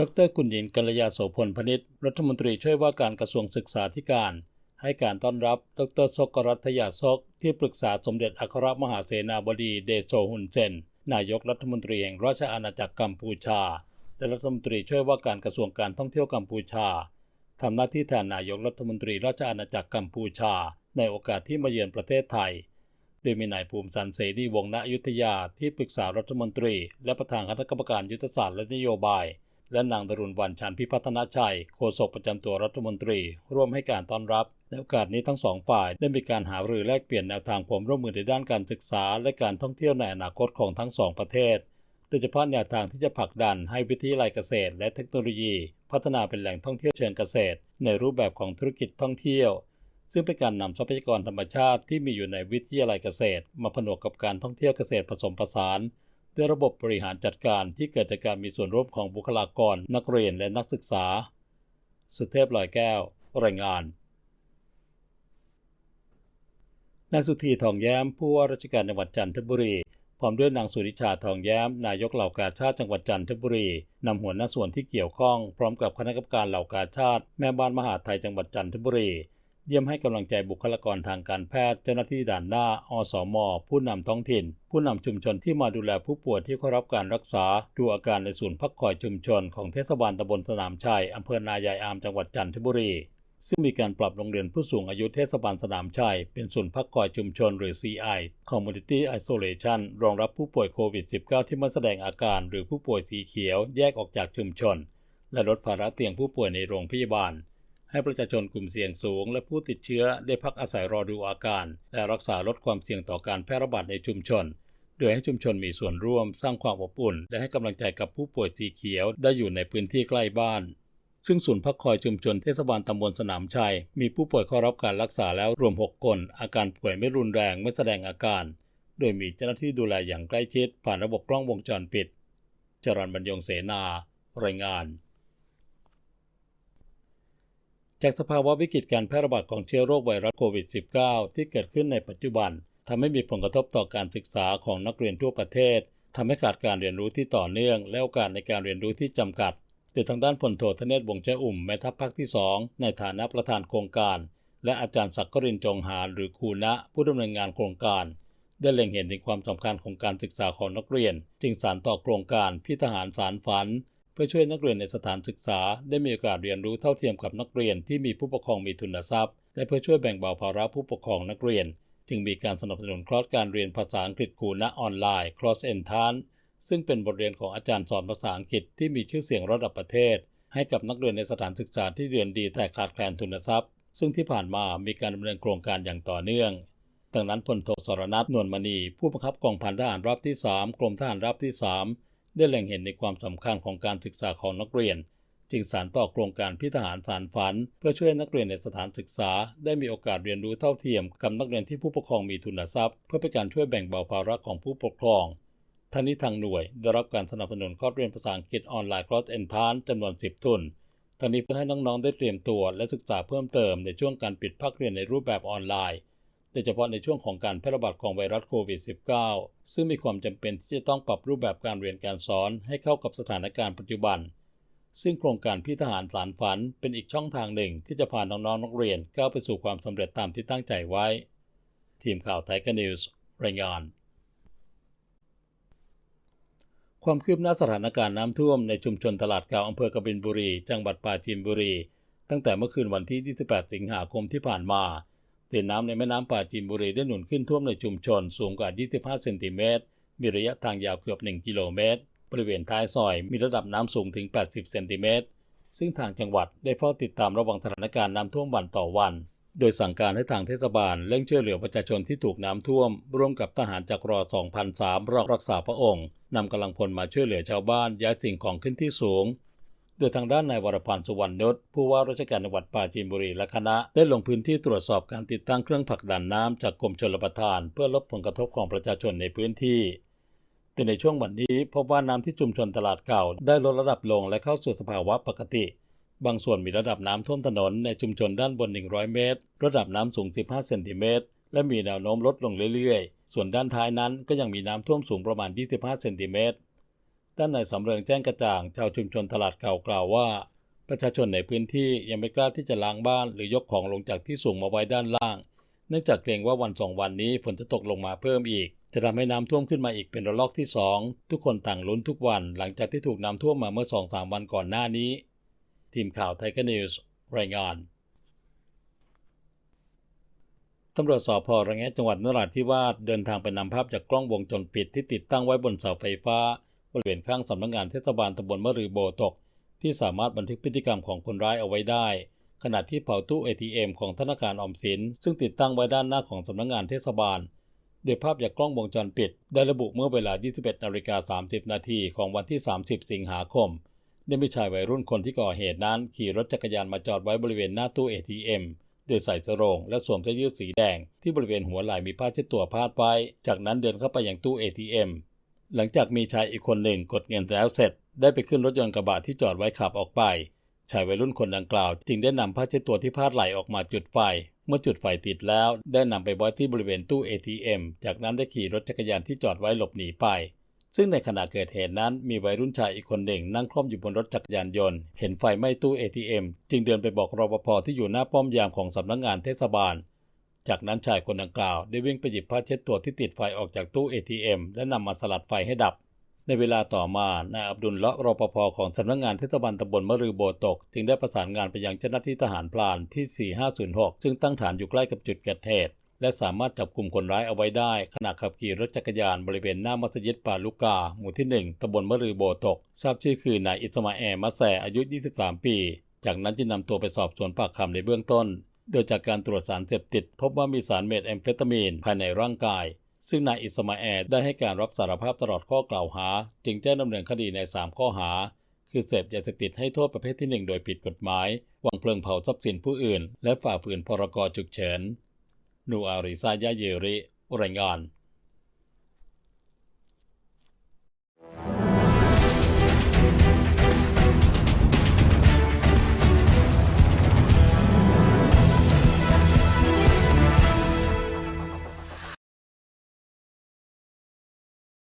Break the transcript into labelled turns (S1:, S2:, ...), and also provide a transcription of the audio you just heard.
S1: ดรกุลยินกัลยาโสพลพนิษฐ์รัฐมนตรีช่วยว่าการกระทรวงศึกษาธิการ ให้การต้อนรับ ดรซกรัตยาซก ที่ปรึกษาสมเด็จอัครมหาเสนาบดีเดโซฮุนเซน นายกรัฐมนตรีแห่งราชอาณาจักรกัมพูชา และรัฐมนตรีช่วยว่าการกระทรวงการท่องเที่ยวกัมพูชาทำหน้าที่แทนนายกรัฐมนตรีราชอาณาจักรกัมพูชา ในโอกาสที่มาเยือนประเทศไทย โดยมีนายภูมิสันเสรีวงณอยุธยาที่ปรึกษารัฐมนตรี และประธานคณะกรรมการยุทธศาสตร์และนโยบาย และนางดรุณวันชันพิพัฒนาชัยโฆษกประจำตัวรัฐมนตรี ร่วมให้การต้อนรับในโอกาสนี้ทั้งสองฝ่ายได้มีการหารือแลกเปลี่ยนแนวทางความร่วมมือในด้านการศึกษา และการท่องเที่ยวในอนาคตของทั้งสองประเทศ โดยเฉพาะแนวทางที่จะผลักดันให้วิทยาลัยเกษตร และเทคโนโลยี พัฒนาเป็นแหล่งท่องเที่ยวเชิงเกษตร ในรูปแบบของธุรกิจท่องเที่ยว ซึ่งเป็นการนำทรัพยากรธรรมชาติที่มีอยู่ในวิทยาลัยเกษตร มาผนวกกับการท่องเที่ยวเกษตรผสมผสาน ด้วยระบบบริหารจัดการที่เกิดจากการมีส่วนร่วมของบุคลากรนักเรียนและนักศึกษา สุเทพลอยแก้ว รายงานนายสุธีทองแย้มผู้ว่าราชการจังหวัดจันทบุรีพร้อมด้วยนางสุริชาทองแย้ม นายกเหล่ากาชาติจังหวัดจันทบุรีนำหัวหน้าส่วนที่เกี่ยวข้อง พร้อมกับคณะกรรมการเหล่ากาชาติ แม่บ้านมหาไทยจังหวัดจันทบุรี เยี่ยมให้กำลังใจบุคลากรทางการแพทย์ เจ้าหน้าที่ด่านหน้า อสมผู้นำท้องถิ่น ผู้นำชุมชนที่มาดูแลผู้ป่วยที่เข้ารับการรักษา ดูอาการในศูนย์พักคอยชุมชนของเทศบาลตำบลสนามชัยอำเภอนายายอามจังหวัดจันทบุรี ซึ่งมีการปรับโรงเรียนผู้สูงอายุเทศบาลสนามชัยเป็นศูนย์พักคอยชุมชนหรือ CI Community Isolation รองรับผู้ป่วยโควิด -19 ที่ไม่แสดงอาการหรือผู้ป่วยสีเขียวแยกออกจากชุมชน และลดภาระเตียงผู้ป่วยในโรงพยาบาล ให้ประชาชนกลุ่มเสี่ยงสูง และผู้ติดเชื้อได้พักอาศัยรอดูอาการ และรักษาลดความเสี่ยงต่อการแพร่ระบาดในชุมชน โดยให้ชุมชนมีส่วนร่วมสร้างความอบอุ่น และให้กำลังใจกับผู้ป่วยสีเขียวได้อยู่ในพื้นที่ใกล้บ้านซึ่งศูนย์พักคอยชุมชนเทศบาลตำบลสนามชัย มีผู้ป่วยเข้ารับการรักษาแล้วรวม 6 คน อาการป่วยไม่รุนแรงไม่แสดงอาการ โดยมีเจ้าหน้าที่ดูแลอย่างใกล้ชิด ผ่านระบบกล้องวงจรปิด จรันบรรยงเสนา รายงาน จากสภาวะวิกฤตการแพร่ระบาดของเชื้อโรคไวรัสโควิด -19 ที่เกิดขึ้นในปัจจุบันทำให้มีผลกระทบต่อการศึกษาของนักเรียนทั่วประเทศทำให้ขาดการเรียนรู้ที่ต่อเนื่อง และโอกาสในการเรียนรู้ที่จำกัดโดยทางด้านพลโททเนศวงเจ้าอุ่มแม่ทัพภาคที่ 2 ในฐานะประธานโครงการ และอาจารย์ศักดิ์กรินจงหารหรือครูณะผู้ดำเนินงานโครงการ ได้เล็งเห็นถึงความสำคัญของการศึกษาของนักเรียน จึงสานต่อโครงการพี่ทหารสารฝัน เพื่อช่วยนักเรียนในสถานศึกษา ได้มีโอกาสเรียนรู้เท่าเทียมกับนักเรียนที่มีผู้ปกครองมีทุนทรัพย์ และเพื่อช่วยแบ่งเบาภาระผู้ปกครองนักเรียน จึงมีการสนับสนุนคลอสการเรียนภาษาอังกฤษครูณออนไลน์ Cross e n t r a n ซึ่งเป็นบทเรียนของอาจารย์สอนภาษาอังกฤษที่มีชื่อเสียงระดับประเทศ ให้กับนักเรียนในสถานศึกษาที่เรียนดีแต่ขาดแคลนทุนทรัพย์ ซึ่งที่ผ่านมามีการดำเนินโครงการอย่างต่อเนื่องดังนั้นพลโทสรนัทนวลมณี ผู้บังคับกองพันทหารราบที่ 3 กรมทหารราบที่ 3 ได้เล็งเห็นในความสำคัญของการศึกษาของนักเรียน จึงสานต่อโครงการพิทหารสารฝัน เพื่อช่วยนักเรียนในสถานศึกษา ได้มีโอกาสเรียนรู้เท่าเทียมกับนักเรียนที่ผู้ปกครองมีทุนทรัพย์ เพื่อเป็นการช่วยแบ่งเบาภาระของผู้ปกครองทั้งนี้ทางหน่วยได้รับการสนับสนุนคอร์สเรียนภาษาอังกฤษออนไลน์คอร์สเอนทานจำนวน 10 ทุนทั้งนี้เพื่อให้น้องๆได้เตรียมตัวและศึกษาเพิ่มเติมในช่วงการปิดภาคเรียนในรูปแบบออนไลน์ ดยเฉพาะในช่วงของการแพร่ระบาดของไวรัสโควิด -19 ซึ่งมีความจำเป็นที่จะต้องปรับรูปแบบการเรียนการสอนให้เข้ากับสถานการณ์ปัจจุบัน ซึ่งโครงการพี่ทหารสารฝันเป็นอีกช่องทางหนึ่งที่จะพาน้องๆนักเรียนก้าวไปสู่ความสำเร็จตามที่ตั้งใจไว้ ทีมข่าวไทยกนิวส์รายงาน ความคืบหน้าสถานการณ์น้ำท่วมในชุมชนตลาดเก่าอำเภอกบินบุรี จังหวัดปราจีนบุรี ตั้งแต่เมื่อคืนวันที่ 28 สิงหาคมที่ผ่านมา เต็นน้ำในแม่น้ำปราจีนบุรีได้หนุนขึ้นท่วมในชุมชนสูงกว่า 25 เซนติเมตร มีระยะทางยาวเกือบ 1 กิโลเมตร บริเวณท้ายซอยมีระดับน้ำสูงถึง 80 เซนติเมตร ซึ่งทางจังหวัดได้เฝ้าติดตามระวังสถานการณ์น้ำท่วมวันต่อวัน โดยสั่งการให้ทางเทศบาลเร่งช่วยเหลือประชาชนที่ถูกน้ำท่วม ร่วมกับทหารจากรอ 2003รอรักษาพระองค์นำกำลังพลมาช่วยเหลือชาวบ้านย้ายสิ่งของขึ้นที่สูง โดยทางด้านนายวรพันธ์สุวรรณนุชผู้ว่าราชการจังหวัดปราจีนบุรีและคณะได้ลงพื้นที่ตรวจสอบการติดตั้งเครื่องผลักดันน้ำจากกรมชลประทาน เพื่อลดผลกระทบของประชาชนในพื้นที่แต่ในช่วงวันนี้พบว่าน้ำที่ชุมชนตลาดเก่าได้ลดระดับลงและเข้าสู่สภาวะปกติ บางส่วนมีระดับน้ำท่วมถนนในชุมชนด้านบน 100 เมตร ระดับน้ำสูง 15 เซนติเมตร และมีแนวโน้มลดลงเรื่อยๆ ส่วนด้านท้ายนั้นก็ยังมีน้ำท่วมสูงประมาณ 25 เซนติเมตร ด้านนายสำเริงแจ้งกระจ่าง ชาวชุมชนตลาดเก่ากล่าวว่า ประชาชนในพื้นที่ยังไม่กล้าที่จะล้างบ้านหรือยกของลงจากที่สูงมาไว้ด้านล่าง เนื่องจากเกรงว่าวันสองวันนี้ฝนจะตกลงมาเพิ่มอีก จะทำให้น้ำท่วมขึ้นมาอีกเป็นระลอกที่สองทุกคนต่างลุ้นทุกวัน หลังจากที่ถูกน้ำท่วมมาเมื่อสองสามวันก่อนหน้านี้ ทีมข่าวไทยกนิวส์รายงานตำรวจสพระแงะจังหวัดนราธิวาสเดินทางไปนำภาพจากกล้องวงจรปิดที่ติดตั้งไว้บนเสาไฟฟ้า บริเวณข้างสำนักงงานเทศบาลตำบลมะรือโบตก ที่สามารถบันทึกพฤติกรรมของคนร้ายเอาไว้ได้ ขณะที่เผาตู้ ATM ของธนาคารออมสิน ซึ่งติดตั้งไว้ด้านหน้าของสำนักงงานเทศบาลโดยภาพจากกล้องวงจรปิด ได้ระบุเมื่อเวลา 21นาฬิกา30 นาทีของวันที่ 30 สิงหาคม ได้มีชายวัยรุ่นคนที่ก่อเหตุนั้น ขี่รถจักรยานมาจอดไว้บริเวณหน้าตู้ ATM โดยใส่สรง และสวมเสื้อยืดสีแดง ที่บริเวณหัวไหล่มีผ้าเช็ดตัวพาดไว้ จากนั้นเดินเข้าไปยังตู้ ATM หลังจากมีชายอีกคนหนึ่งกดเงินแล้วเสร็จ ได้ไปขึ้นรถยนต์กระบะที่จอดไว้ขับออกไป ชายวัยรุ่นคนดังกล่าว จึงได้นำผ้าเช็ดตัวที่พาดไหลออกมาจุดไฟ เมื่อจุดไฟติดแล้ว ได้นำไปไว้ที่บริเวณตู้ ATM จากนั้นได้ขี่รถจักรยานที่จอดไว้หลบหนีไป ซึ่งในขณะเกิดเหตุนั้น มีวัยรุ่นชายอีกคนหนึ่งนั่งคล่อมอยู่บนรถจักรยานยนต์ เห็นไฟไหม้ตู้ ATM จึงเดินไปบอกรปภที่อยู่หน้าป้อมยามของสำนักงงานเทศบาล จากนั้นชายคนดังกล่าวได้วิ่งไปหยิบผ้าเช็ดตัวที่ติดไฟออกจากตู้ ATM และนำมาสลัดไฟให้ดับ ในเวลาต่อมานายอับดุลเลาะรปภของสำนักงงานเทศบาลตำบลมะรือโบตก จึงได้ประสานงานไปยังเจ้าหน้าที่ทหารพลานที่ 4506 ซึ่งตั้งฐานอยู่ใกล้กับจุดเกิดเหตุและสามารถจับกลุ่มคนร้ายเอาไว้ได้ ขณะขับขี่รถจักรยานบริเวณหน้ามัสยิดปาลุกา หมู่ที่ 1ตำบลมะรือโบตก ทราบชื่อคือนายอิสมาแอร์มะแซอายุ 23 ปี จากนั้นจึงนำตัวไปสอบสวนปากคำในเบื้องต้น โดยจากการตรวจสารเสพติด พบว่ามีสารเมทแอมเฟตามีนภายในร่างกาย ซึ่งนายอิสมาแอร์ได้ให้การรับสารภาพตลอดข้อกล่าวหา จึงแจ้งดำเนินคดีใน 3 ข้อหา คือเสพยาเสพติดให้โทษประเภทที่ 1 โดยผิดกฎหมายวางเพลิงเผาทรัพย์สินผู้อื่น และฝ่าฝืนพรกฉุกเฉินนูอาริซายาเยริรายงาน